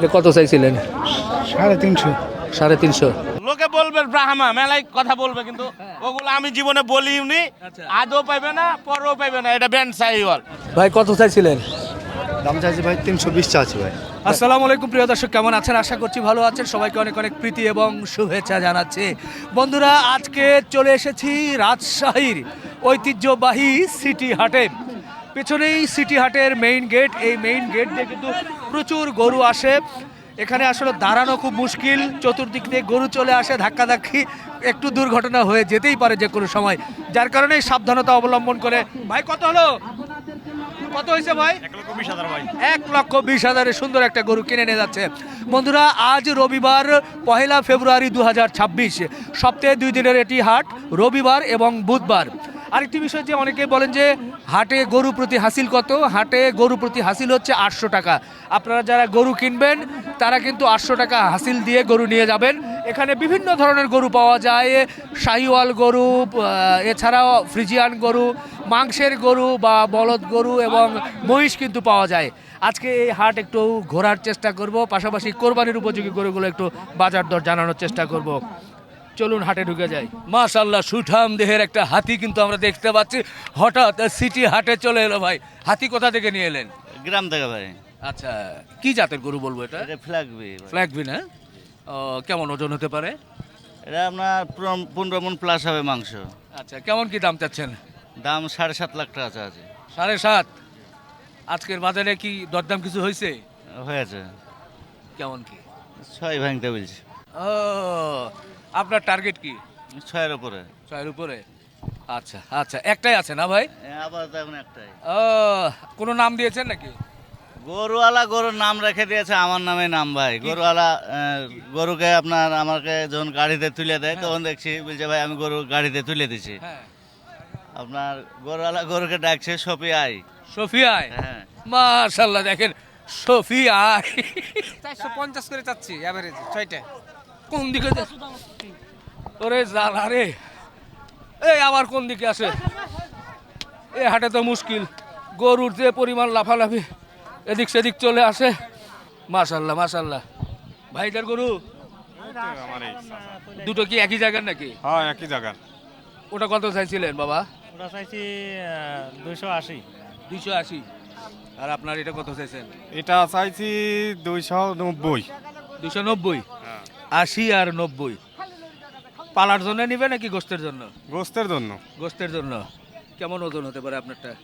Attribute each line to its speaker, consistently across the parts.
Speaker 1: এটা কত চাইছিলেন?
Speaker 2: সাড়ে তিনশো।
Speaker 1: সাড়ে তিনশো।
Speaker 3: লোকে বলবে ব্রাহ্মা মেলায় কথা বলবে কিন্তু ওগুলো আমি জীবনে বলিনি
Speaker 1: আচ্ছা।
Speaker 3: আদৌ পাইবে না পরেও পাইবে না এটা ব্যান্ড সাইওয়াল
Speaker 1: ভাই কত চাইছিলেন?
Speaker 2: দাম চাইছি ভাই তিনশো বিশ চাচ্ছি ভাই।
Speaker 1: আসসালামু আলাইকুম প্রিয় দর্শক কেমন আছেন? আশা করছি ভালো আছেন। সবাইকে অনেক অনেক প্রীতি এবং শুভেচ্ছা জানাচ্ছি। বন্ধুরা আজকে চলে এসেছি রাজশাহীর ঐতিহ্যবাহী সিটি হাটে। পেছনেই সিটি হাটের মেইন গেট এই মেইন গেট দিয়ে কিন্তু প্রচুর গরু আসে। এখানে আসলে দাঁড়ানো খুব মুশকিল। চতুর্দিক দিয়ে গরু চলে আসে ধাক্কাধাক্কি। একটু দুর্ঘটনা হয়ে যেতেই পারে যে কোনো সময়। যার কারণে সাবধানতা অবলম্বন করে। ভাই কত হলো? কত হয়েছে ভাই? এক লক্ষ বিশ হাজারের সুন্দর একটা গরু কিনে নিয়ে যাচ্ছে। বন্ধুরা আজ রবিবার পহেলা ফেব্রুয়ারি দু হাজার ছাব্বিশ। সপ্তাহে দুই দিনের এটি হাট রবিবার এবং বুধবার। আরেকটি বিষয় যে অনেকে বলেন যে হাটে গরু প্রতি হাসিল কত? হাটে গরু প্রতি হাসিল হচ্ছে আটশো টাকা। আপনারা যারা গরু কিনবেন, তারা কিন্তু আটশো টাকা হাসিল দিয়ে গরু নিয়ে যাবেন। এখানে বিভিন্ন ধরনের গরু পাওয়া যায়। শাহিওয়াল গরু এছাড়াও ফ্রিজিয়ান গরু, মাংসের গরু বা বলদ গরু এবং মহিষ কিন্তু পাওয়া যায়। আজকে এই হাট একটু ঘোরার চেষ্টা করব। পাশাপাশি কোরবানির উপযোগী গরুগুলো একটু বাজার দর জানানোর চেষ্টা করব। চলুন হাটে ঢুকে যাই। মাশাল্লাহ সুঠাম দেহের একটা হাতি কিন্তু আমরা দেখতে পাচ্ছি। হঠাৎ সিটি হাটে চলে এলো ভাই। হাতি কোথা থেকে নিয়ে এলেন?
Speaker 3: গ্রাম থেকে ভাই।
Speaker 1: আচ্ছা কি জাতের গরু বলব এটা?
Speaker 3: ফ্ল্যাগবি
Speaker 1: ফ্ল্যাগবিন হ্যাঁ ও, কেমন ওজন হতে পারে?
Speaker 3: এটা আপনার পনেরো মন প্লাস হবে মাংস।
Speaker 1: আচ্ছা কেমন কি দাম চাচ্ছেন?
Speaker 3: দাম সাড়ে সাত লাখ টাকা আছে।
Speaker 1: সাড়ে সাত? আজকের বাজারে কি দরদাম কিছু হয়েছে?
Speaker 3: হয়েছে।
Speaker 1: কেমন কি?
Speaker 3: ছয় ভাঙতে বলছি।
Speaker 1: ও আপনার টার্গেট কি?
Speaker 3: ছয়ের উপরে।
Speaker 1: ছয়ের উপরে? আচ্ছা আচ্ছা একটাই আছে না ভাই?
Speaker 3: এ, আবার এখন একটাই।
Speaker 1: ও কোনো নাম দিয়েছেন নাকি?
Speaker 3: গরুওয়ালা গরুর নাম রেখে দিয়েছে আমার নামে নাম ভাই। গরুওয়ালা গরুকে আপনার আমাকে যখন গাড়িতে তুলে দেয় তখন দেখছি বলছে ভাই আমি গরু গাড়িতে তুলে দিছি।
Speaker 1: হ্যাঁ।
Speaker 3: আপনার গরুওয়ালা গরুকে ডাকছে সপি আই
Speaker 1: সফিয়ায়
Speaker 3: হ্যাঁ।
Speaker 1: মাশাল্লাহ দেখেন সফিয়ায়
Speaker 4: চারশো পঞ্চাশ করে চাচ্ছি অ্যাভারেজ ছয়টা।
Speaker 1: কোন দিকে ওরে জালা রে। এই আবার কোন দিকে আসে? এ হাটে তো মুশকিল। গরুর যে পরিমাণ লাফালাফি এদিক সেদিক চলে আসে। মাশাল্লাহ মাশাল্লাহ। ভাইটার গরু? দুটো কি একই জায়গার নাকি?
Speaker 5: হ্যাঁ একই জায়গার।
Speaker 1: ওটা কত চাইছিলেন বাবা?
Speaker 4: ওটা চাইছি দুইশো আশি।
Speaker 1: দুইশো আশি। আর আপনার এটা কত চাইছেন?
Speaker 5: এটা চাইছি দুইশো নব্বই।
Speaker 1: দুশো নব্বই। আশি আর নব্বই। পালার জন্য নিবে নাকি গোস্তের জন্য?
Speaker 5: গোস্তের জন্য।
Speaker 1: গোস্তের জন্য। কেমন ওজন হতে পারে আপনারটা?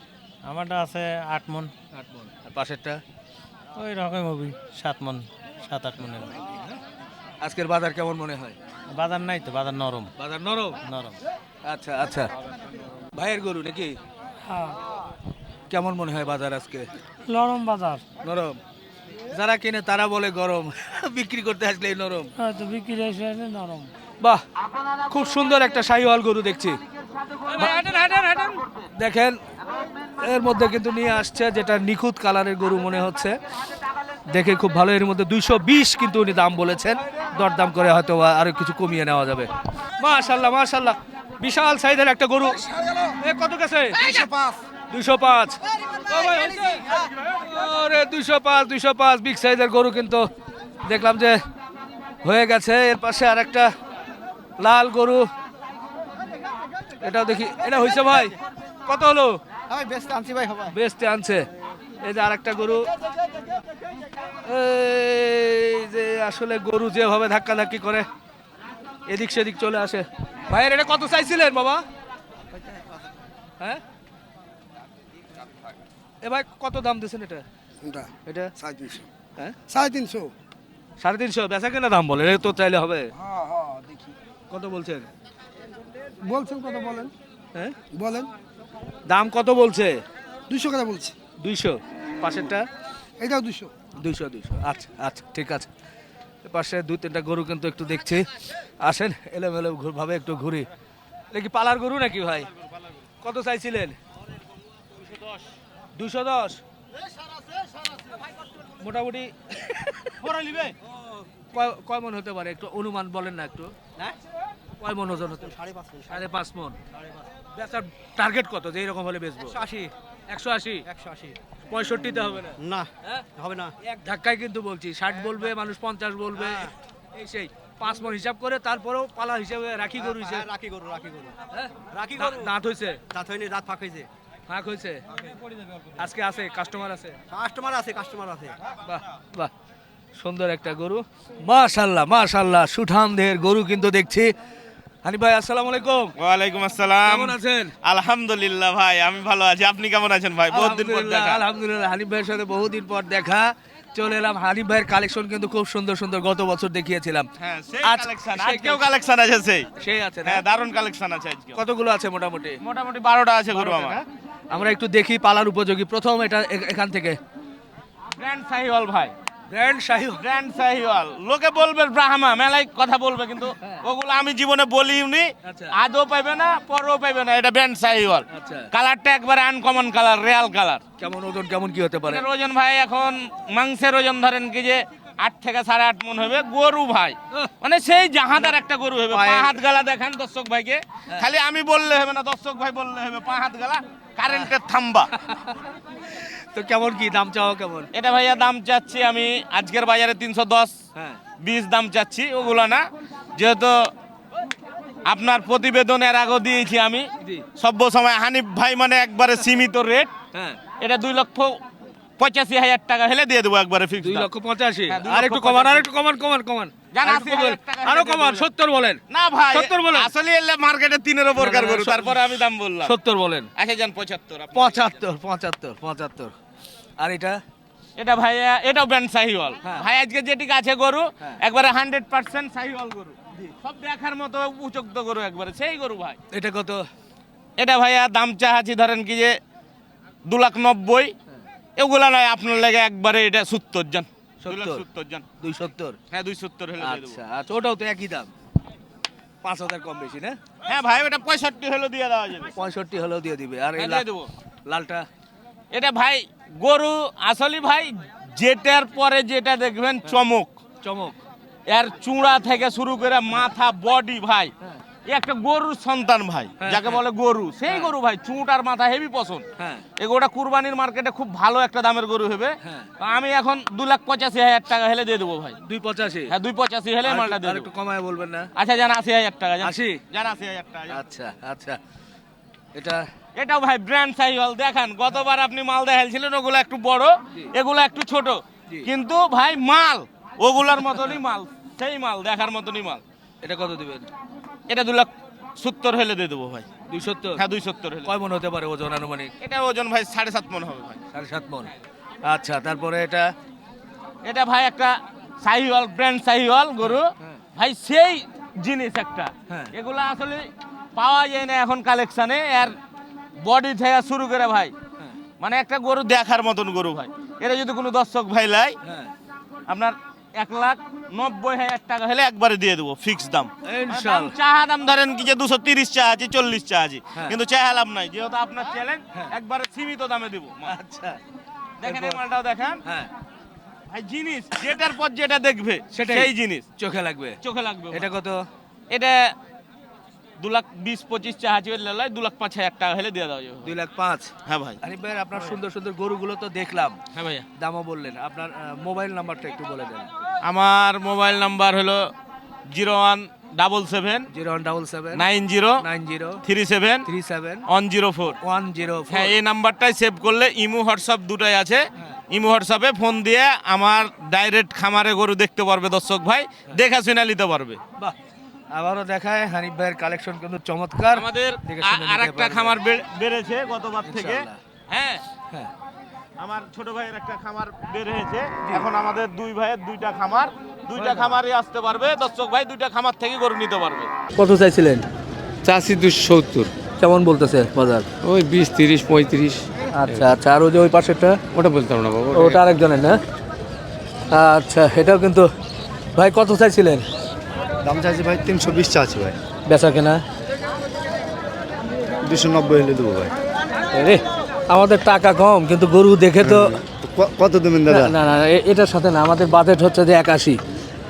Speaker 4: আমারটা আছে আট মন।
Speaker 1: আট মন। আর পাশেরটা?
Speaker 4: ওই রকম হবি সাত মন সাত আট মনের।
Speaker 1: আজকের বাজার কেমন মনে হয়?
Speaker 4: বাজার নাই তো বাজার নরম।
Speaker 1: বাজার নরম?
Speaker 4: নরম।
Speaker 1: আচ্ছা আচ্ছা। ভাইয়ের গরু নাকি? হ্যাঁ। কেমন মনে হয় বাজার আজকে?
Speaker 4: নরম বাজার।
Speaker 1: নরম? যারা কিনে তারা বলে গরম। বিক্রি করতে আসলে নরম।
Speaker 4: তো বিক্রি এসে নরম।
Speaker 1: বাহ খুব সুন্দর একটা শাহিওয়াল গরু দেখছি। দেখেন এর মধ্যে কিন্তু নিয়ে আসছে যেটা নিখুঁত কালারের গরু মনে হচ্ছে। দেখে খুব ভালো এর মধ্যে দুইশো বিশ কিন্তু উনি দাম বলেছেন। দরদাম করে হয়তো বা আরও কিছু কমিয়ে নেওয়া যাবে। মাশাল্লাহ মাশাল্লাহ বিশাল সাইজের একটা গরু। এ কত গেছে? দুইশো পাঁচ। দুইশো পাঁচ দুইশো পাঁচ। বিগ সাইজের গরু কিন্তু দেখলাম যে হয়ে গেছে। এর পাশে আর একটা লাল গরু। এটাও দেখি। এটা হয়েছে ভাই? কত হলো?
Speaker 2: বেস্ট আনছি ভাই
Speaker 1: বেস্টে আনছে। এই যে আরেকটা গরু। এই যে আসলে গরু যেভাবে ধাক্কা ধাক্কি করে এদিক সেদিক চলে আসে। ভাইয়ের এটা কত চাইছিলেন বাবা? হ্যাঁ? এ ভাই কত দাম দিয়েছেন এটা?
Speaker 2: কোনটা
Speaker 1: এটা?
Speaker 2: সাড়ে তিনশো।
Speaker 1: হ্যাঁ?
Speaker 2: সাড়ে তিনশো।
Speaker 1: সাড়ে তিনশো? বেচা কেনা দাম বলে এটা তো চাইলে হবে।
Speaker 2: হ্যাঁ হ্যাঁ দেখি।
Speaker 1: কত বলছেন?
Speaker 2: বলছেন কত বলেন?
Speaker 1: হ্যাঁ?
Speaker 2: বলেন।
Speaker 1: দাম কত বলছে?
Speaker 2: দুশো কথা বলছি।
Speaker 1: দুইশো। পাশেরটা?
Speaker 2: এটাও দুশো
Speaker 1: দুইশো দুইশো। আচ্ছা আচ্ছা ঠিক আছে। পাশে দুই তিনটা গরু কিন্তু একটু দেখছি। আসেন এলোমেলো ভাবে একটু ঘুরি। এটা কি পালার গরু নাকি ভাই? কত চাইছিলেন? দুশো দশ। মোটামুটি কয়- মন হতে পারে? একটু অনুমান বলেন না একটু। কয় মন ওজন হতে সাড়ে পাঁচ মন বেচার টার্গেট কত? যে এরকম হলে বেচবো।
Speaker 4: আশি।
Speaker 1: একশো আশি?
Speaker 4: একশো আশি।
Speaker 1: পঁয়ষট্টিতে হবে না?
Speaker 6: না
Speaker 1: হ্যাঁ?
Speaker 6: হবে না।
Speaker 1: এক ধাক্কায় কিন্তু বলছি ষাট বলবে মানুষ পঞ্চাশ বলবে এই সেই। পাঁচ মন হিসাব করে তারপরেও পালা হিসাবে রাখি গরু হিসেবে।
Speaker 6: হ্যাঁ, রাখি গরু রাখি গরু।
Speaker 1: হ্যাঁ?
Speaker 6: রাখি গরু।
Speaker 1: দাঁত হয়েছে
Speaker 6: দাঁত হয়নি দাঁত ফাঁক হয়েছে
Speaker 1: ফাঁক হয়েছে? আজকে আছে কাস্টমার আছে?
Speaker 6: কাস্টমার আছে কাস্টমার আছে।
Speaker 1: বাহ বাহ। সুন্দর একটা গরু। মাশাল্লাহ মাশাল্লাহ সুঠাম দেহের গরু কিন্তু দেখছি। হানি ভাই আসসালামু আলাইকুম।
Speaker 5: ওয়ালাইকুম আসসালাম।
Speaker 1: কেমন আছেন?
Speaker 5: আলহামদুলিল্লাহ ভাই আমি ভালো আছি। আপনি কেমন আছেন ভাই? বহুত দিন পর
Speaker 1: আলহামদুলিল্লাহ,
Speaker 5: দেখা।
Speaker 1: আলহামদুলিল্লাহ। হানি ভাইয়ের সাথে বহুদিন পর দেখা। চলে এলাম হানিফ ভাইয়ের কালেকশন কিন্তু খুব সুন্দর সুন্দর গত বছর দেখিয়েছিলাম।
Speaker 5: হ্যাঁ সেই
Speaker 1: আজ-
Speaker 5: কালেকশন
Speaker 1: সেই
Speaker 5: আজকেও কালেকশন আছে সেই।
Speaker 1: সেই আছে না?
Speaker 5: হ্যাঁ দারুণ কালেকশন আছে আজকে
Speaker 1: কতগুলো আছে মোটামুটি?
Speaker 5: মোটামুটি বারোটা আছে গরু আমার।
Speaker 1: আমরা একটু দেখি পালার উপযোগী। প্রথম এটা এ- এখান থেকে।
Speaker 5: গ্র্যান্ড সাহিওয়াল ভাই।
Speaker 1: গ্র্যান্ড শাহি
Speaker 5: গ্র্যান্ড সাহিওয়াল লোকে বলবে ব্রাহ্মা মেলায় কথা বলবে কিন্তু ওগুলো আমি জীবনে বলিনি
Speaker 1: আচ্ছা।
Speaker 5: আজও পাইবে না পরেও পাইবে না এটা ব্র্যান্ড সাহিওয়াল কালারটা একবারে আনকমন কালার রিয়াল কালার
Speaker 1: কেমন ওজন কেমন কি হতে পারে?
Speaker 5: ওজন ভাই এখন মাংসের ওজন ধরেন কি যে আট থেকে সাড়ে আট মন হবে গরু ভাই। মানে সেই জাহাদার একটা গরু হবে পা হাত গালা দেখেন দর্শক ভাইকে। খালি আমি বললে হবে না দর্শক ভাই বললে হবে পা হাত গালা কারেন্টের থাম্বা।
Speaker 1: তো কেমন কি? দাম চাও কেমন?
Speaker 5: এটা ভাইয়া দাম চাচ্ছি আমি আজকের বাজারে তিনশো দশ।
Speaker 1: হ্যাঁ।
Speaker 5: বিশ দাম চাচ্ছি ওগুলো না। যেহেতু আপনার প্রতিবেদন এর আগেও দিয়েছি আমি। সভ্য সময় হানিফ ভাই মানে একবারে সীমিত রেট।
Speaker 1: হ্যাঁ।
Speaker 5: এটা দুই লক্ষ পঁচাশি হাজার টাকা হলে দিয়ে দেবো একবারে ফিক্স
Speaker 1: দুই লক্ষ পঁচাশি।
Speaker 5: হ্যাঁ,
Speaker 1: আর একটু কমান আর একটু কমান কমান কমান। আর কমান সত্তর বলেন।
Speaker 5: না ভাই
Speaker 1: সত্তর বলেন।
Speaker 5: আসলে এলে মার্কেটে তিনের ওপর কার তারপরে আমি দাম বললাম।
Speaker 1: সত্তর বলেন।
Speaker 5: আচ্ছা যান পঁচাত্তর
Speaker 1: পঁচাত্তর পঁচাত্তর পঁচাত্তর। আর এটা?
Speaker 5: এটা ভাইয়া এটাও ব্র্যান্ড সাহিওয়াল
Speaker 1: হ্যাঁ।
Speaker 5: ভাই আজকে যেটিকে আছে গরু
Speaker 1: হ্যাঁ।
Speaker 5: একবারে হান্ড্রেড পার্সেন্ট সাহিওয়াল গরু। সব দেখার মতো উপযুক্ত গরু একবারে সেই গরু ভাই।
Speaker 1: এটা কত?
Speaker 5: এটা ভাইয়া দাম চাহাছি ধরেন কি যে দু লাখ নব্বই। এগুলা নয় আপনার লাগে একবারে এটা সত্তর জন।
Speaker 1: সত্তর?
Speaker 5: জন।
Speaker 1: দুই সত্তর?
Speaker 5: হ্যাঁ দুই সত্তর হলে
Speaker 1: আচ্ছা আচ্ছা ওটাও তো একই দাম। পাঁচ হাজার কম বেশি না?
Speaker 5: হ্যাঁ ভাই ওটা পঁয়ষট্টি হলে দিয়ে দেওয়া যাবে।
Speaker 1: পঁয়ষট্টি হলেও দিয়ে দিবে। আর
Speaker 5: হ্যাঁ,
Speaker 1: লালটা?
Speaker 5: এটা ভাই গরু আসলে ভাই যেটার পরে যেটা দেখবেন চমক।
Speaker 1: চমক।
Speaker 5: এর চূড়া থেকে শুরু করে মাথা বডি ভাই।
Speaker 1: হ্যাঁ।
Speaker 5: একটা গরুর সন্তান ভাই
Speaker 1: হ্যাঁ,
Speaker 5: যাকে
Speaker 1: হ্যাঁ।
Speaker 5: বলে গরু। সেই গরু ভাই চুট আর মাথা হেভি পছন্দ।
Speaker 1: হ্যাঁ।
Speaker 5: এগুলোটা কুরবানির মার্কেটে খুব ভালো একটা দামের গরু হবে।
Speaker 1: হ্যাঁ।
Speaker 5: আমি এখন দু লাখ পঁচাশি হাজার টাকা হলে দিয়ে দেবো ভাই।
Speaker 1: দুই পঁচাশি?
Speaker 5: হ্যাঁ দুই পঁচাশি হলে মালটা দিয়ে দেবো
Speaker 1: একটু কমায় বলবেন না?
Speaker 5: আচ্ছা জান আশি হাজার টাকা জান।
Speaker 1: আশি?
Speaker 5: জান আশি হাজার টাকা
Speaker 1: আচ্ছা আচ্ছা। এটা
Speaker 5: এটাও ভাই ব্র্যান্ড সাইহল দেখান গতবার আপনি মাল দেখাইছিলেন ওগুলো একটু বড় এগুলো একটু ছোট। কিন্তু ভাই মাল ওগুলার মতনই মাল সেই মাল দেখার মতনই মাল।
Speaker 1: এটা কত দিবেন?
Speaker 5: এটা দু লাখ সত্তর হলে দিয়ে দেবো ভাই।
Speaker 1: দুই সত্তর?
Speaker 5: হ্যাঁ দুই সত্তর হলে।
Speaker 1: কয় মন হতে পারে ওজন আনুমানিক?
Speaker 5: এটা ওজন ভাই সাড়ে সাত মন হবে ভাই।
Speaker 1: সাড়ে সাত মন। আচ্ছা তারপরে এটা?
Speaker 5: এটা ভাই একটা সাহিওয়াল ব্র্যান্ড সাহিওয়াল গরু।
Speaker 1: হ্যাঁ।
Speaker 5: ভাই সেই জিনিস একটা।
Speaker 1: হ্যাঁ।
Speaker 5: এগুলো আসলে পাওয়া যায় না এখন কালেকশনে আর বডি থেকে শুরু করে ভাই। মানে একটা গরু দেখার মতন গরু ভাই। এটা যদি কোনো দর্শক ভাই লাই
Speaker 1: হ্যাঁ।
Speaker 5: আপনার এক লাখ নব্বই হাজার টাকা হলে একবারে দিয়ে দেবো ফিক্স দাম। চাহা দাম ধরেন কি যে দুশো তিরিশ চা আছে চল্লিশ চা আছে।
Speaker 1: হ্যাঁ।
Speaker 5: কিন্তু চাহা লাভ নাই যেহেতু আপনার চ্যালেঞ্জ। একবারে সীমিত দামে দেবো।
Speaker 1: আচ্ছা।
Speaker 5: দেখেন এই মালটাও দেখেন।
Speaker 1: হ্যাঁ।
Speaker 5: ভাই জিনিস যেটার পর যেটা দেখবে। সেই জিনিস।
Speaker 1: চোখে লাগবে।
Speaker 5: চোখে লাগবে
Speaker 1: এটা কত?
Speaker 5: এটা দু লাখ বিশ পঁচিশ চাহা লাই দু লাখ পাঁচ হাজার টাকা হলে দিয়ে দেওয়া যাবে
Speaker 1: দুই লাখ পাঁচ?
Speaker 5: হ্যাঁ ভাই।
Speaker 1: আরিফ ভাই আপনার সুন্দর সুন্দর গরুগুলো তো দেখলাম।
Speaker 5: হ্যাঁ ভাইয়া।
Speaker 1: দামও বললেন। আপনার আহ, মোবাইল নাম্বারটা একটু বলে দেন।
Speaker 5: আমার মোবাইল নাম্বার হলো zero one double seven
Speaker 1: zero one double seven
Speaker 5: nine zero
Speaker 1: nine zero
Speaker 5: three seven
Speaker 1: three seven
Speaker 5: one zero four.
Speaker 1: One zero
Speaker 5: হ্যাঁ এই নাম্বারটাই সেভ করলে ইমো হোয়াটসঅ্যাপ দুটাই আছে। ইমো হোয়াটসঅ্যাপে ফোন দিয়ে আমার ডাইরেক্ট খামারে গরু দেখতে পারবে দর্শক ভাই দেখা শুনে নিতে পারবে।
Speaker 1: বাহ। আবারও দেখায় হানিফ ভাইয়ের কালেকশন কিন্তু চমৎকার।
Speaker 5: আমাদের আর একটা খামার বেড়েছে গতবার থেকে। হ্যাঁ।
Speaker 1: হ্যাঁ।
Speaker 5: আমার ছোট ভাইয়ের একটা খামার বের হয়েছে। এখন আমাদের দুই ভাইয়ের দুইটা খামার। দুইটা খামারই আসতে পারবে। দর্শক ভাই দুইটা খামার থেকে গরু নিতে পারবে।
Speaker 1: কত চাইছিলেন?
Speaker 7: চাষি দুশো সত্তর।
Speaker 1: কেমন বলতেছে বাজার?
Speaker 7: ওই বিশ তিরিশ পঁয়ত্রিশ।
Speaker 1: আচ্ছা আচ্ছা। আর ওই যে ওই পাশেরটা?
Speaker 7: ওটা বলতাম না বাবা
Speaker 1: ওটা আরেকজনের না? আচ্ছা এটাও কিন্তু ভাই কত চাইছিলেন?
Speaker 8: দাম চাইছি ভাই তিনশো বিশ চাচ্ছি ভাই।
Speaker 1: বেচা কেনা?
Speaker 8: দুশো নব্বই হলে দেবো ভাই।
Speaker 1: রে আমাদের টাকা কম কিন্তু গরু দেখে তো
Speaker 8: কত দেবেন দাদা?
Speaker 1: না না এটার সাথে না আমাদের বাজেট হচ্ছে যে একাশি।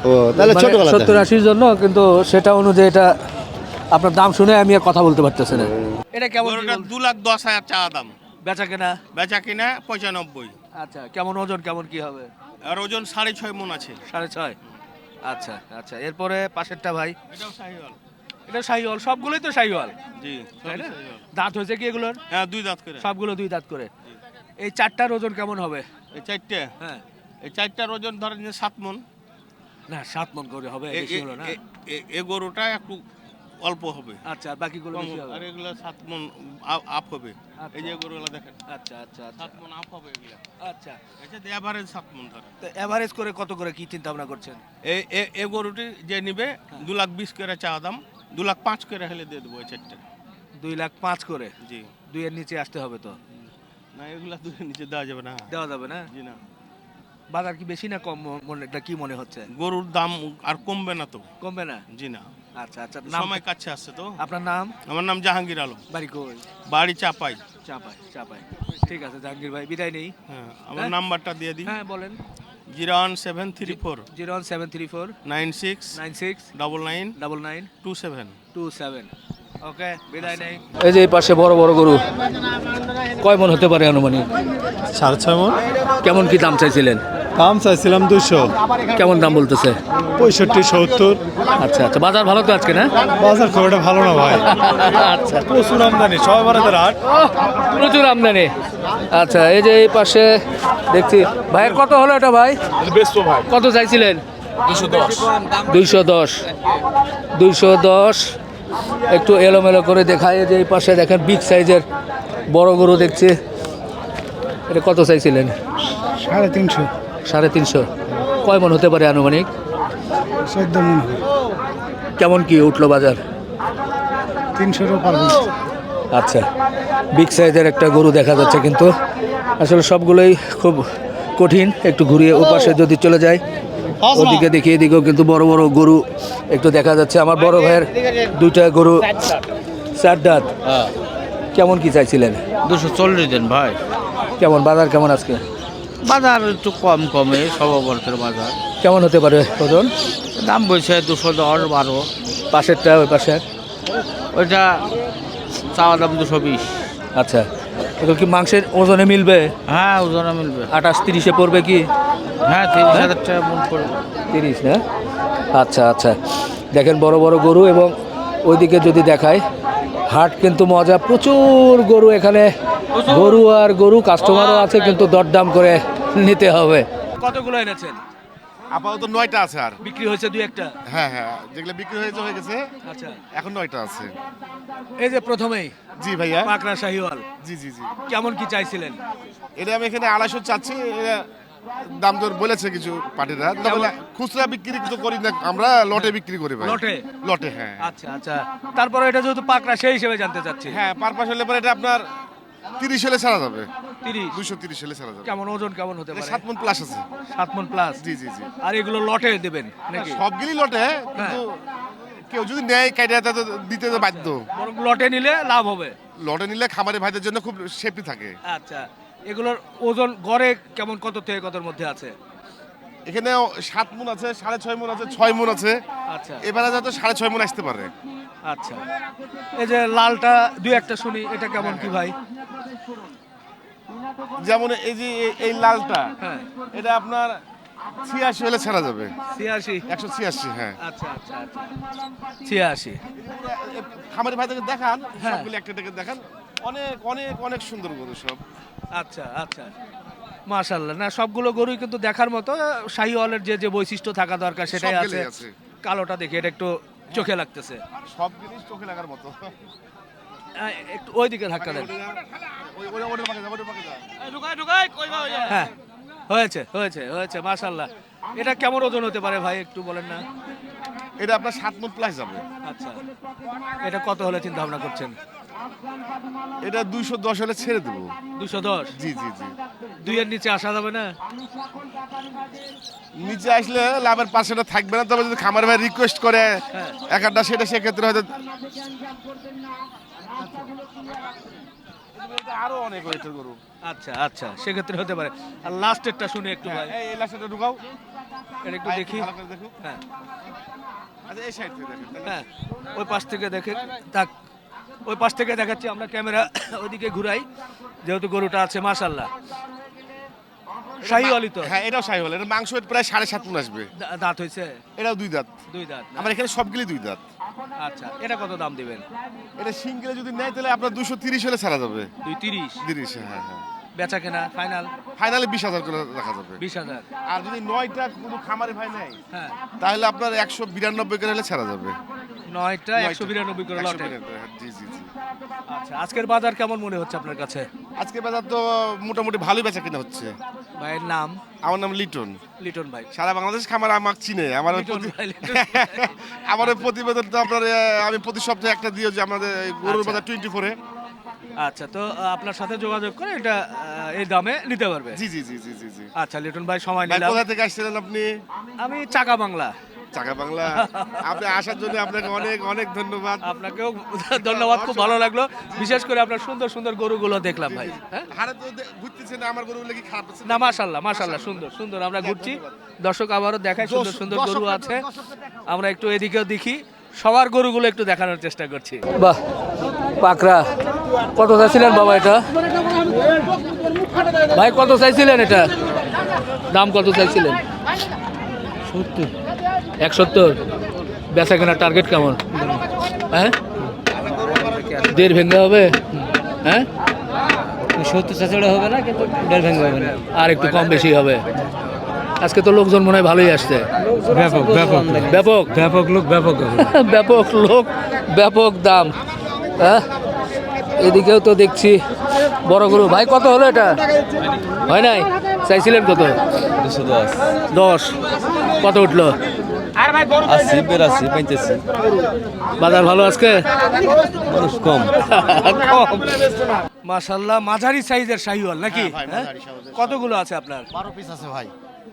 Speaker 8: ও তাহলে ছোট
Speaker 1: সত্তর আশির জন্য কিন্তু সেটা অনুযায়ী এটা আপনার দাম শুনে আমি আর কথা বলতে পারতেছি না। এটা কেমন
Speaker 5: দু লাখ দশ হাজার চাওয়া দাম।
Speaker 1: বেচা কেনা?
Speaker 5: বেচা কিনা পঁচানব্বই।
Speaker 1: আচ্ছা কেমন ওজন কেমন কি হবে?
Speaker 5: আর ওজন সাড়ে ছয় মন আছে।
Speaker 1: সাড়ে ছয়? আচ্ছা আচ্ছা। এরপরে পাশেরটা ভাই?
Speaker 5: এটাও শাহিওয়াল।
Speaker 1: এটা শাহিওয়াল। সবগুলোই তো শাহিওয়াল।
Speaker 5: জি
Speaker 1: তাই না? দাঁত হয়েছে কি এগুলোর?
Speaker 5: হ্যাঁ দুই দাঁত করে।
Speaker 1: সবগুলো দুই দাঁত করে। এই চারটার ওজন কেমন হবে?
Speaker 5: এই চারটে?
Speaker 1: হ্যাঁ।
Speaker 5: এই চারটার ওজন ধরেন যে সাত মন।
Speaker 1: না সাত মন করে হবে বেশি হলো না।
Speaker 5: এ গরুটা একটু অল্প হবে।
Speaker 1: আচ্ছা আর বাকিগুলো
Speaker 5: কম
Speaker 1: বেশি
Speaker 5: হবে। আর এগুলো সাত মন আপ হবে। এই যে গরুগুলো দেখেন।
Speaker 1: আচ্ছা আচ্ছা আচ্ছা।
Speaker 5: সাত মন আপ হবে এগুলা।
Speaker 1: আচ্ছা।
Speaker 5: এটা এভারেজ সাত মন ধরে
Speaker 1: তো এভারেজ করে কত করে কি চিন্তা ভাবনা করছেন?
Speaker 5: এই এ- এ গরুটি যে নিবে দু লাখ বিশ করে চা দাম দু লাখ পাঁচ করে হলে দিয়ে দেবো এই চারটে।
Speaker 1: দুই লাখ পাঁচ করে?
Speaker 5: জি।
Speaker 1: দুইয়ের নিচে আসতে হবে তো?
Speaker 5: না এগুলা দুধের নিচে দেওয়া যাবে না।
Speaker 1: দেওয়া যাবে না?
Speaker 5: জি না।
Speaker 1: বাজার কি বেশি না কম ম- মনে এটা কি মনে হচ্ছে?
Speaker 5: গরুর দাম আর কমবে না তো।
Speaker 1: কমবে না?
Speaker 5: জি না।
Speaker 1: আচ্ছা আচ্ছা নাম
Speaker 5: সময় কাছে আসছে তো
Speaker 1: আপনার নাম
Speaker 5: আমার নাম জাহাঙ্গীর আলম
Speaker 1: বাড়ি কই
Speaker 5: বাড়ি চাপাই
Speaker 1: চাপাই চাপাই ঠিক আছে জাহাঙ্গীর ভাই বিদায় নেই
Speaker 5: হ্যাঁ আমার
Speaker 1: হ্যাঁ?
Speaker 5: নাম্বারটা দিয়ে দিই
Speaker 1: হ্যাঁ বলেন
Speaker 5: zero one seven three four
Speaker 1: zero one seven three four
Speaker 5: nine six
Speaker 1: nine six
Speaker 5: double nine
Speaker 1: double nine
Speaker 5: two seven
Speaker 1: two seven okay বিদায় নেই এই যে এই পাশে বড় বড় গরু কয় মন হতে পারে আনুমানিক
Speaker 9: সাড়ে ছয় মন
Speaker 1: কেমন কি দাম চাইছিলেন
Speaker 9: দাম চাইছিলাম দুশো
Speaker 1: কেমন দাম বলতেছে?
Speaker 9: পঁয়ষট্টি সত্তর।
Speaker 1: আচ্ছা আচ্ছা। বাজার ভালো তো আজকে না?
Speaker 9: বাজার খুব একটা ভালো না ভাই।
Speaker 1: আচ্ছা
Speaker 9: প্রচুর আমদানি সবাই হাট
Speaker 1: প্রচুর আমদানি। আচ্ছা এই যে এই পাশে দেখছি ভাইয়ের কত হলো এটা ভাই? ভাই। কত চাইছিলেন? দুইশো দশ। দুইশো দশ। একটু এলোমেলো করে দেখায় এই যে এই পাশে দেখেন বিগ সাইজের বড় গরু দেখছি। এটা কত চাইছিলেন?
Speaker 2: সাড়ে তিনশো।
Speaker 1: সাড়ে তিনশো। কয় মন হতে পারে আনুমানিক?
Speaker 2: মন
Speaker 1: কেমন কি উঠল বাজার?
Speaker 2: পারবেন
Speaker 1: আচ্ছা বিগ সাইজের একটা গরু দেখা যাচ্ছে কিন্তু আসলে সবগুলোই খুব কঠিন। একটু ঘুরিয়ে ওপাশে যদি চলে যায় ওদিকে দেখি এদিকেও কিন্তু বড় বড় গরু একটু দেখা যাচ্ছে। আমার বড় ভাইয়ের দুইটা গরু চার দাঁত কেমন কি চাইছিলেন?
Speaker 4: দুশো চল্লিশ দিন ভাই।
Speaker 1: কেমন বাজার কেমন আজকে?
Speaker 4: বাজার একটু কম কমে সব অবর্তের বাজার।
Speaker 1: কেমন হতে পারে ওজন?
Speaker 4: দাম বলছে দুশো দশ বারো।
Speaker 1: পাশেরটা ওই পাশের
Speaker 4: ওইটা চাওয়া দাম দুশো বিশ।
Speaker 1: আচ্ছা। এগুলো কি মাংসের ওজনে মিলবে?
Speaker 4: হ্যাঁ ওজনে মিলবে।
Speaker 1: আঠাশ তিরিশে পড়বে কি?
Speaker 4: হ্যাঁ তিরিশ হাজার টাকা মন পড়বে।
Speaker 1: তিরিশ না? আচ্ছা আচ্ছা। দেখেন বড় বড় গরু এবং ওইদিকে যদি দেখায় হাট কিন্তু মজা। প্রচুর গরু এখানে গরু আর গরু কাস্টমারও আছে কিন্তু দরদাম করে নিতে হবে। কতগুলো এনেছেন?
Speaker 10: আপাতত নয়টা আছে আর।
Speaker 1: বিক্রি হয়েছে দুই একটা?
Speaker 10: হ্যাঁ হ্যাঁ যেগুলো বিক্রি হয়েছে হয়ে গেছে।
Speaker 1: আচ্ছা।
Speaker 10: এখন নয়টা আছে।
Speaker 1: এই যে প্রথমেই
Speaker 10: জি ভাইয়া।
Speaker 1: পাকড়া শাহিওয়াল।
Speaker 10: জি জি জি।
Speaker 1: কেমন কি চাইছিলেন?
Speaker 10: এটা আমি এখানে আড়াইশো চাচ্ছি দাম দর বলেছে কিছু পার্টিরা। খুচরা বিক্রি তো করি না আমরা লটে বিক্রি করি ভাই।
Speaker 1: লটে?
Speaker 10: লটে হ্যাঁ।
Speaker 1: আচ্ছা আচ্ছা। তারপরে এটা যেহেতু পাকড়া সেই হিসেবে জানতে চাচ্ছি।
Speaker 10: হ্যাঁ পার পাশ হলে পরে এটা আপনার তিরিশ হলে ছাড়া যাবে।
Speaker 1: তিরিশ?
Speaker 10: দুশো তিরিশ হলে ছাড়া যাবে।
Speaker 1: কেমন ওজন কেমন হতে পারে?
Speaker 10: সাত মন প্লাস আছে।
Speaker 1: সাত মন প্লাস
Speaker 10: জি জি জি।
Speaker 1: আর এগুলো লটে দেবেন নাকি?
Speaker 10: সবগুলি লটে কিন্তু কেউ যদি নেয় কাইটা দিতে তো বাধ্য।
Speaker 1: লটে নিলে লাভ হবে।
Speaker 10: লটে নিলে খামারে ভাইদের জন্য খুব সেফটি থাকে।
Speaker 1: আচ্ছা এগুলোর ওজন গড়ে কেমন কত থেকে কতর মধ্যে আছে?
Speaker 10: এখানে সাত মন আছে সাড়ে ছয় মন আছে ছয় মন আছে।
Speaker 1: আচ্ছা।
Speaker 10: এবারে যাতে সাড়ে ছয় মন আসতে পারে।
Speaker 1: আচ্ছা। এই যে লালটা দুই একটা শুনি এটা কেমন কি ভাই?
Speaker 10: যেমন এই যে এই- লালটা
Speaker 1: হ্যাঁ।
Speaker 10: এটা আপনার ছিয়াশি হলে ছাড়া যাবে।
Speaker 1: ছিয়াশি?
Speaker 10: একশো ছিয়াশি হ্যাঁ।
Speaker 1: আচ্ছা আচ্ছা আচ্ছা। ছিয়াশি।
Speaker 10: খামারি ভাইদেরকে দেখান
Speaker 1: হ্যাঁ।
Speaker 10: সবগুলি একটা থেকে দেখান। অনেক অনেক অনেক সুন্দর গরু সব।
Speaker 1: আচ্ছা আচ্ছা। মাশাল্লাহ না সবগুলো গরুই কিন্তু দেখার মতো শাহিওয়ালের যে যে বৈশিষ্ট্য থাকা দরকার সেটাই আছে। কালোটা দেখে এটা একটু চোখে লাগতেছে।
Speaker 10: সব জিনিস চোখে লাগার মতো।
Speaker 1: একটু ওই দিকে ধাক্কা দেন। হ্যাঁ হয়েছে হয়েছে হয়েছে মাশাল্লাহ এটা কেমন ওজন হতে পারে ভাই একটু বলেন না?
Speaker 10: এটা আপনার সাত মন প্লাস যাবে।
Speaker 1: আচ্ছা। এটা কত হলে চিন্তা ভাবনা করছেন?
Speaker 10: এটা দুইশো দশ হলে ছেড়ে দেবো।
Speaker 1: দুশো দশ?
Speaker 10: জি জি জি।
Speaker 1: দুইয়ের নিচে আসা যাবে না?
Speaker 10: নিচে আসলে লাভের পার্সেন্টটা থাকবে না তবে যদি খামার ভাই রিকোয়েস্ট করে
Speaker 1: হ্যাঁ।
Speaker 10: এক আধটা সেটা সেক্ষেত্রে হয়তো আরও অনেক ওয়েটের গরু।
Speaker 1: আচ্ছা আচ্ছা সেক্ষেত্রে হতে পারে। আর লাস্টেরটা শুনে একটু ভাই।
Speaker 10: এই এই লাস্টটা ঢুকাও।
Speaker 1: এটা একটু দেখো। হ্যাঁ।
Speaker 10: আচ্ছা এই সাইড থেকে দেখেন
Speaker 1: হ্যাঁ ওই পাশ থেকে দেখে তাক ওই পাশ থেকে দেখাচ্ছি আমরা ক্যামেরা ওইদিকে ঘুরাই যেহেতু গরুটা আছে মাশাল্লাহ শাহি অলি তো।
Speaker 10: হ্যাঁ এটাও এটা মাংস প্রায় সাড়ে সাত মন আসবে।
Speaker 1: দাঁত হয়েছে?
Speaker 10: এটাও দুই দাঁত।
Speaker 1: দুই দাঁত না?
Speaker 10: আমার এখানে সবগুলি দুই দাঁত।
Speaker 1: আচ্ছা এটা কত দাম দিবেন?
Speaker 10: এটা সিঙ্গেলে যদি নেয় তাহলে আপনার দুশো তিরিশ হলে ছাড়া যাবে।
Speaker 1: দুই তিরিশ?
Speaker 10: তিরিশ হ্যাঁ হ্যাঁ
Speaker 1: বেচা কেনা ফাইনাল?
Speaker 10: ফাইনালি বিশ হাজার করে রাখা যাবে।
Speaker 1: বিশ হাজার।
Speaker 10: আর যদি নয়টা কোনো খামারে ভাই
Speaker 1: হ্যাঁ।
Speaker 10: তাহলে আপনার একশো বিরানব্বই করে হলে ছাড়া যাবে।
Speaker 1: নয়টা একশো বিরানব্বই করে লটে।
Speaker 10: হ্যাঁ, জি জি।
Speaker 1: আচ্ছা আজকের বাজার কেমন মনে হচ্ছে আপনার কাছে?
Speaker 10: আজকে বাজার তো মোটামুটি ভালোই বেচা কিনা হচ্ছে।
Speaker 1: ভাইয়ের নাম?
Speaker 10: আমার নাম লিটন।
Speaker 1: লিটন ভাই।
Speaker 10: সারা বাংলাদেশ খামার আমাকে চিনে। আমার আমার প্রতিবেদন তো আপনার আমি প্রতি সপ্তাহে একটা দিও যে আমাদের গরুর
Speaker 1: আচ্ছা।
Speaker 10: বাজার টোয়েন্টি ফোরে
Speaker 1: আচ্ছা তো আপনার সাথে যোগাযোগ করে এটা এই দামে নিতে পারবে?
Speaker 10: জি জি জি জি জি
Speaker 1: আচ্ছা লিটন ভাই সময় নিলাম।
Speaker 10: কোথা থেকে আসছিলেন আপনি?
Speaker 1: আমি চাকা বাংলা।
Speaker 10: চাকা বাংলা। আপনি আসার জন্য আপনাকে অনেক অনেক ধন্যবাদ।
Speaker 1: আপনাকেও ধন্যবাদ খুব ভালো লাগল। বিশেষ করে আপনার সুন্দর সুন্দর গরুগুলো দেখলাম ভাই হ্যাঁ?
Speaker 10: হারে তো দে- ঘুরতেছেন আমার গরু কি খারাপ
Speaker 1: না মাশাল্লাহ মাশাল্লাহ সুন্দর সুন্দর। আমরা ঘুরছি। দর্শক আবারও দেখায় সুন্দর সুন্দর গরু আছে। আমরা একটু এদিকেও দেখি। সবার গরুগুলো একটু দেখানোর চেষ্টা করছি। বাহ পাকরা কত চাইছিলেন বাবা এটা? ভাই কত চাইছিলেন এটা? দাম কত চাইছিলেন? সত্তর। এক সত্তর বেচা কেনার টার্গেট কেমন? হ্যাঁ? দেড় ভেঙে হবে? হ্যাঁ?
Speaker 4: সত্তর চাচড়া হবে না কিন্তু দেড় ভেঙে হবে না।
Speaker 1: আর একটু কম বেশি হবে। আজকে তো লোকজন মনে হয় ভালোই আসছে।
Speaker 4: ব্যাপক ব্যাপক।
Speaker 1: ব্যাপক?
Speaker 4: ব্যাপক লোক ব্যাপক
Speaker 1: ব্যাপক লোক ব্যাপক দাম। হ্যাঁ? এদিকেও তো দেখছি বড় গরু। ভাই কত হলো এটা? হয় নাই? চাইছিলেন কত?
Speaker 4: দশ। দশ।
Speaker 1: কত উঠল?
Speaker 4: আশি বেরাশি পঁচাশি
Speaker 1: বাজার ভালো আজকে?
Speaker 4: মানুষ কম।
Speaker 1: কম। মাশাল্লাহ মাঝারি সাইজের শাহিওয়াল নাকি? হ্যাঁ? কতগুলো আছে আপনার?
Speaker 8: বারো পিস আছে ভাই।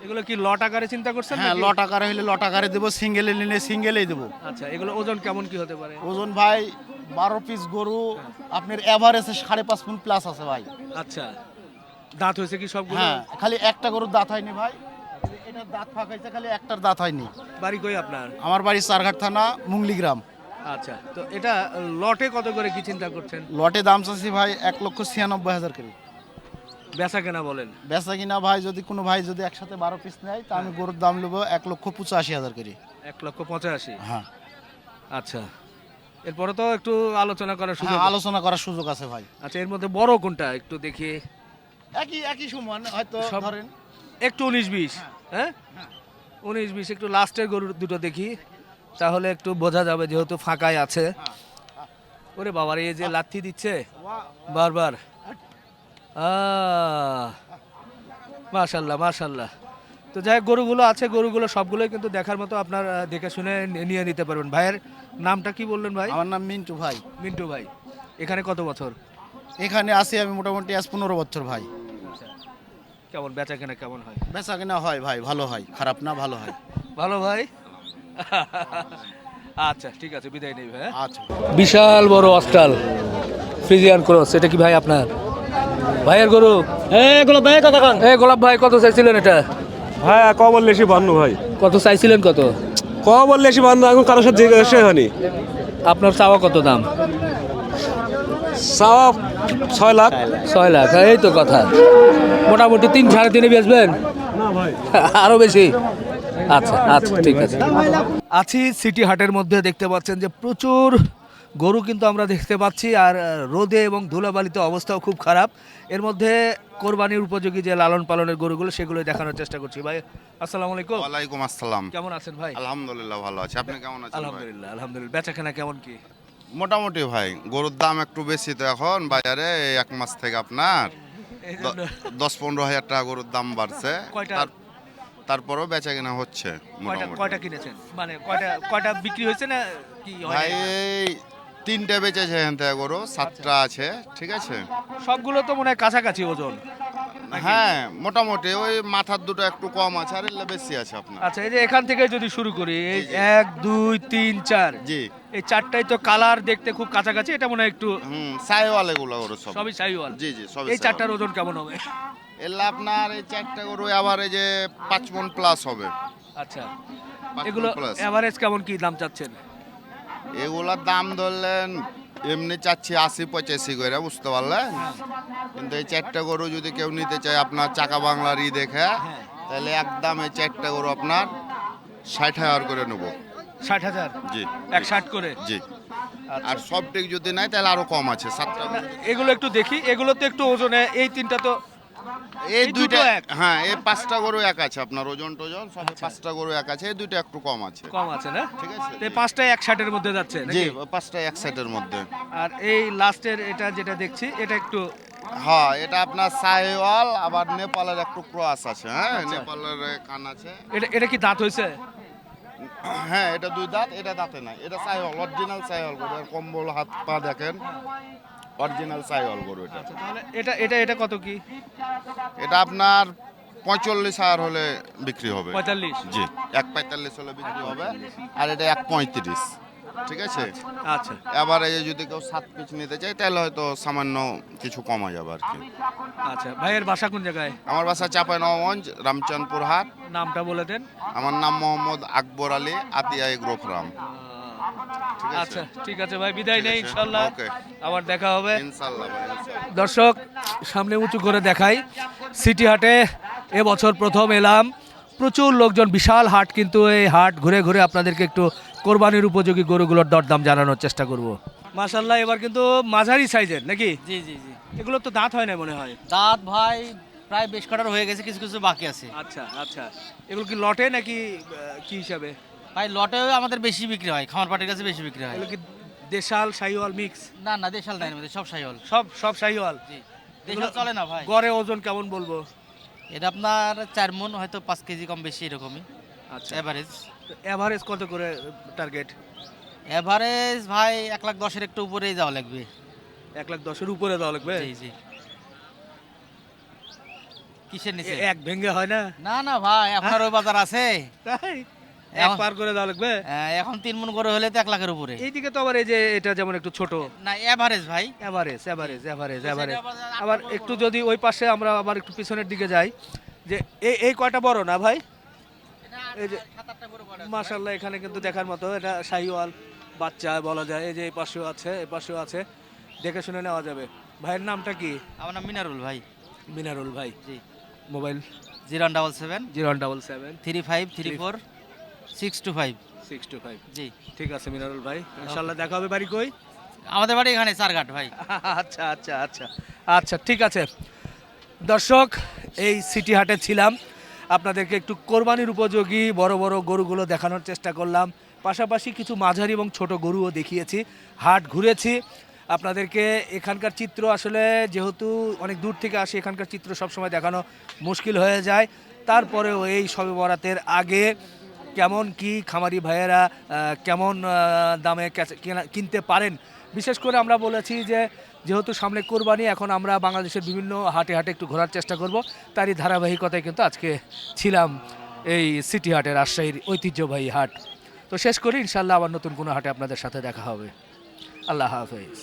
Speaker 1: এগুলো কি লট আকারে চিন্তা করছেন
Speaker 8: হ্যাঁ লট আকারে হলে লট আকারে দেবো সিঙ্গেলে নিলে সিঙ্গেলেই দেবো।
Speaker 1: আচ্ছা এগুলো ওজন কেমন কি হতে পারে?
Speaker 8: ওজন ভাই বারো পিস গরু আপনার এভারেজে সাড়ে পাঁচ ফুট প্লাস আছে ভাই।
Speaker 1: আচ্ছা দাঁত হয়েছে কি সবগুলো?
Speaker 8: হ্যাঁ খালি একটা গরুর দাঁত হয়নি ভাই। এটা দাঁত ফাঁকাইছে খালি একটার দাঁত হয়নি।
Speaker 1: বাড়ি কই আপনার?
Speaker 8: আমার বাড়ি চারঘাট থানা মুংলি গ্রাম।
Speaker 1: আচ্ছা তো এটা লটে কত করে কি চিন্তা করছেন?
Speaker 8: লটে দাম চাচ্ছি ভাই এক লক্ষ ছিয়ানব্বই হাজার করে।
Speaker 1: বেচা কেনা বলেন।
Speaker 8: বেচা কিনা ভাই যদি কোনো ভাই যদি একসাথে বারো পিস নেয় তা আমি গরুর দাম নেব এক লক্ষ পঁচাশি হাজার করে।
Speaker 1: এক লক্ষ পঁচাশি?
Speaker 8: হ্যাঁ।
Speaker 1: আচ্ছা এরপরে তো একটু আলোচনা করার সুযোগ
Speaker 8: হ্যাঁ আলোচনা করার সুযোগ আছে ভাই।
Speaker 1: আচ্ছা এর মধ্যে বড় কোনটা? একটু দেখি।
Speaker 8: একই একই সমান হয়তো ধরেন
Speaker 1: একটু উনিশ বিশ। হ্যাঁ? উনিশ বিশ একটু লাস্টের গরুর দুটো দেখি। তাহলে একটু বোঝা যাবে যেহেতু ফাঁকায় আছে। ওরে বাবার এই যে লাথি দিচ্ছে। বারবার। মাশাল্লাহ মাশাল্লাহ। তো যাই হোক, গরুগুলো আছে গরুগুলো সবগুলোই কিন্তু দেখার মতো আপনার দেখে শুনে নিয়ে নিতে পারবেন। ভাইয়ের নামটা কি বললেন ভাই?
Speaker 8: আমার নাম মিন্টু ভাই।
Speaker 1: মিন্টু ভাই। এখানে কত বছর?
Speaker 8: এখানে আছি আমি মোটামুটি আজ পনেরো বছর ভাই।
Speaker 1: কেমন? বেচা কেনা কেমন হয়?
Speaker 8: বেচা কেনা হয় ভাই ভালো হয়। খারাপ না ভালো হয়।
Speaker 1: ভালো ভাই? আচ্ছা ঠিক আছে বিদায় নেই ভাই
Speaker 8: আচ্ছা।
Speaker 1: বিশাল বড় অস্টাল ফ্রিজিয়ান ক্রস এটা কি ভাই আপনার? ভাইয়ের গরু?
Speaker 4: এগুলো ভাই কথা কান।
Speaker 1: এ গোলাপ ভাই কত চাইছিলেন এটা?
Speaker 9: ভাই ক বললে এসে বান্ন ভাই।
Speaker 1: কত চাইছিলেন কত?
Speaker 9: ক বললে এসে বান্ন এখন কারোর সাথে জিজ্ঞাসা হয়নি।
Speaker 1: আপনার চাওয়া কত দাম?
Speaker 9: চাওয়া ছয় লাখ?
Speaker 1: ছয় লাখ এই তো কথা। মোটামুটি তিন সাড়ে তিনে বেচবেন?
Speaker 9: না ভাই
Speaker 1: আরও বেশি? আচ্ছা আচ্ছা ঠিক আছে। আছি সিটি হাটের মধ্যে দেখতে পাচ্ছেন যে প্রচুর গরু কিন্তু আমরা দেখতে পাচ্ছি আর রোদে এবং ধুলাবালিতে অবস্থাও খুব খারাপ। এর মধ্যে কোরবানির উপযোগী যে লালন পালনের গরুগুলো সেগুলো দেখানোর চেষ্টা করছি। ভাই আসসালামু আলাইকুম।
Speaker 11: ওয়ালাইকুম আসসালাম।
Speaker 1: কেমন আছেন ভাই?
Speaker 11: আলহামদুলিল্লাহ ভালো আছি। আপনি কেমন আছেন?
Speaker 1: আলহামদুলিল্লাহ আলহামদুলিল্লাহ। বেচাকেনা কেমন কি?
Speaker 11: মোটামুটি ভাই গরুর দাম একটু বেশি তো এখন বাজারে এই এক মাস থেকে আপনার দশ পনেরো হাজার টাকা গরুর দাম বাড়ছে।
Speaker 1: কয়টা?
Speaker 11: তার- তারপরেও বেচা কিনা হচ্ছে
Speaker 1: কয়টা
Speaker 11: মোটামুটি।
Speaker 1: কয়টা কিনেছেন? মানে কয়টা কয়টা বিক্রি হয়েছে না কি
Speaker 11: ভাই তিনটে বেচেছে এখান থেকে গরু সাতটা আছে ঠিক আছে?
Speaker 1: সবগুলো তো মনে হয় কাছাকাছি ওজন।
Speaker 11: হ্যাঁ মোটামুটি ওই মাথার দুটো একটু কম আছে আর বেশি আছে আপনার।
Speaker 1: আচ্ছা এই যে এখান থেকে যদি শুরু করি। এক দুই তিন চার।
Speaker 11: জি।
Speaker 1: এই চারটাই তো কালার দেখতে খুব কাছাকাছি এটা মনে হয় একটু
Speaker 11: হুম সাইওয়াল এগুলো গরু সব।
Speaker 1: সবই শাহিওয়াল
Speaker 11: জি জি সব
Speaker 1: এই চারটার ওজন কেমন হবে?
Speaker 11: এগুলো আপনার এই চারটা গরু আবার এই যে পাঁচ মন প্লাস হবে।
Speaker 1: আচ্ছা।
Speaker 11: পাঁচ
Speaker 1: এগুলো
Speaker 11: plus।
Speaker 1: এভারেজ কেমন কি দাম চাচ্ছেন?
Speaker 11: এগুলোর দাম ধরলেন এমনি চাচ্ছি আশি পঁচাশি করে বুঝতে পারলেন? কিন্তু এই চারটা গরু যদি কেউ নিতে চায় আপনার চাকা বাংলার ই দেখে তাহলে একদম এই চারটা গরু আপনার ষাট হাজার করে নেব।
Speaker 1: ষাট হাজার?
Speaker 11: জি।
Speaker 1: এক ষাট করে?
Speaker 11: জি। আর সব টিক যদি নাই তাহলে আরও কম আছে সাতটা
Speaker 1: এগুলো একটু দেখি এগুলো তো একটু ওজনে এই তিনটা তো
Speaker 11: এই দুইটা
Speaker 1: এক?
Speaker 11: হ্যাঁ এই পাঁচটা গরু এক আছে আপনার ওজন টোজন সব পাঁচটা গরু এক আছে এই দুইটা একটু কম আছে।
Speaker 1: কম আছে না?
Speaker 11: ঠিক আছে।
Speaker 1: এই পাঁচটায় এক ষাটের মধ্যে যাচ্ছে
Speaker 11: জি? পাঁচটা এক সেটের মধ্যে।
Speaker 1: আর এই লাস্টের এটা যেটা দেখছি এটা একটু
Speaker 11: হ্যাঁ এটা আপনার সাহেওয়াল আবার নেপালের একটু ক্রস আছে হ্যাঁ
Speaker 1: আচ্ছা।
Speaker 11: নেপালের কান আছে।
Speaker 1: এটা এটা কি দাঁত হয়েছে?
Speaker 11: হ্যাঁ এটা দুই দাঁত এটা দাঁতে নাই। এটা সাইহল অরিজিনাল সাইহল গরু আর কম্বল হাত পা দেখেন অরিজিনাল সাইহল গরু এটা।
Speaker 1: আচ্ছা, তাহলে এটা এটা এটা কত কি?
Speaker 11: এটা আপনার পঁয়তাল্লিশ হাজার হলে বিক্রি হবে।
Speaker 1: পঁয়তাল্লিশ?
Speaker 11: জি এক পঁয়তাল্লিশ হলে বিক্রি হবে আর এটা এক পঁয়ত্রিশ। ঠিক আছে?
Speaker 1: আচ্ছা।
Speaker 11: এবার এই যে যদি কেউ সাত পিস নিতে চায় তাহলে হয়তো সামান্য কিছু কমা যাবে আর কি।
Speaker 1: আচ্ছা ভাইয়ের বাসা কোন জায়গায়?
Speaker 11: আমার বাসা চাপাই নবগঞ্জ রামচন্দ্রপুর হাট নামটা
Speaker 1: বলে দেন।
Speaker 11: আমার নাম মোহাম্মদ আকবর আলী আতিয়া এগ্রো ফার্ম
Speaker 1: আচ্ছা ঠিক আছে ভাই বিদায় নেই ইনশাল্লাহ। আবার দেখা হবে। দর্শক সামনে উঁচু করে দেখাই সিটি হাটে এবছর প্রথম এলাম। প্রচুর লোকজন বিশাল হাট কিন্তু এই হাট ঘুরে ঘুরে আপনাদেরকে একটু কোরবানির উপযোগী গরুগুলোর দরদাম জানানোর চেষ্টা করব। মাশাল্লাহ এবার কিন্তু মাঝারি সাইজের নাকি?
Speaker 4: জি জি জি।
Speaker 1: এগুলো তো দাঁত হয় না মনে হয়।
Speaker 4: দাঁত ভাই প্রায় বেশ কটার হয়ে গেছে কিছু কিছু বাকি আছে।
Speaker 1: আচ্ছা আচ্ছা। এগুলো কি লটে নাকি কি হিসাবে?
Speaker 4: ভাই লটেও আমাদের বেশি বিক্রি হয় খামার পাটির কাছে বেশি বিক্রি হয়।
Speaker 1: এগুলো কি দেশাল শাহিওয়াল মিক্স?
Speaker 4: না না দেশাল নাই আমাদের সব সাইহল
Speaker 1: সব সব শাহিওয়াল?
Speaker 4: জি দেশাল চলে না ভাই।
Speaker 1: গড়ে ওজন কেমন বলব?
Speaker 4: এটা আপনার চার মন হয়তো পাঁচ কেজি কম বেশি এরকমই।
Speaker 1: আচ্ছা।
Speaker 4: এভারেজ
Speaker 1: এভারেজ কত করে টার্গেট
Speaker 4: এভারেজ ভাই এক লাখ দশের একটু উপরেই যাওয়া লাগবে।
Speaker 1: এক লাখ দশের উপরে দেওয়া লাগবে?
Speaker 4: জি জি। কিসের নিচে?
Speaker 1: এক ভেঙ্গে হয় না?
Speaker 4: না না ভাই আপনার ওই বাজার আছে।
Speaker 1: তাই? এক
Speaker 4: এখন-
Speaker 1: পার করে দেওয়া লাগবে?
Speaker 4: এখন তিন মন করে হলে তো এক লাখের উপরে।
Speaker 1: এইদিকে তো আবার এই যে এটা যেমন একটু ছোট।
Speaker 4: না এভারেজ ভাই।
Speaker 1: এভারেজ এভারেজ এভারেজ এভারেজ
Speaker 4: আবার
Speaker 1: একটু যদি ওই পাশে আমরা আবার একটু পিছনের দিকে যাই যে এই এই কয়টা বড় না ভাই? এই যে মাশাল্লাহ এখানে কিন্তু দেখার মতো এটা শাহিওয়াল বাচ্চা বলা যায়। এই যে এই পাশেও আছে এই পাশেও আছে। দেখে শুনে নেওয়া যাবে। ভাইয়ের নামটা কি?
Speaker 4: আমার নাম মিনারুল ভাই।
Speaker 1: মিনারুল ভাই।
Speaker 4: জি।
Speaker 1: Mobile?
Speaker 4: Zero double seven.
Speaker 1: Zero double seven.
Speaker 4: Three five three four six two five.
Speaker 1: Six two five.
Speaker 4: জি।
Speaker 1: ঠিক আছে মিনারুল ভাই। ইনশাল্লাহ দেখা হবে। বাড়ি কই?
Speaker 4: আমাদের বাড়ি এখানে চারঘাট ভাই।
Speaker 1: আচ্ছা আচ্ছা আচ্ছা। আচ্ছা ঠিক আছে। দর্শক এই সিটি হাটে ছিলাম। আপনাদেরকে একটু কোরবানির উপযোগী বড় বড় গরুগুলো দেখানোর চেষ্টা করলাম। পাশাপাশি কিছু মাঝারি এবং ছোট গরুও দেখিয়েছি। হাট ঘুরেছি। আপনাদেরকে এখানকার চিত্র আসলে যেহেতু অনেক দূর থেকে আসে, এখানকার চিত্র সবসময় দেখানো মুশকিল হয়ে যায়। তারপরেও এই সবে বরাতের আগে কেমন কি খামারি ভাইয়েরা কেমন দামে কেনা- কিনতে পারেন। বিশেষ করে আমরা বলেছি যে যেহেতু সামনে কোরবানি, এখন আমরা বাংলাদেশের বিভিন্ন হাটে হাটে একটু ঘোরার চেষ্টা করব। তারই ধারাবাহিকতায় কিন্তু আজকে ছিলাম এই সিটি হাটের রাজশাহীর ঐতিহ্যবাহী হাট। তো শেষ করি ইনশাল্লাহ আবার নতুন কোনো হাটে আপনাদের সাথে দেখা হবে। আল্লাহ হাফেজ।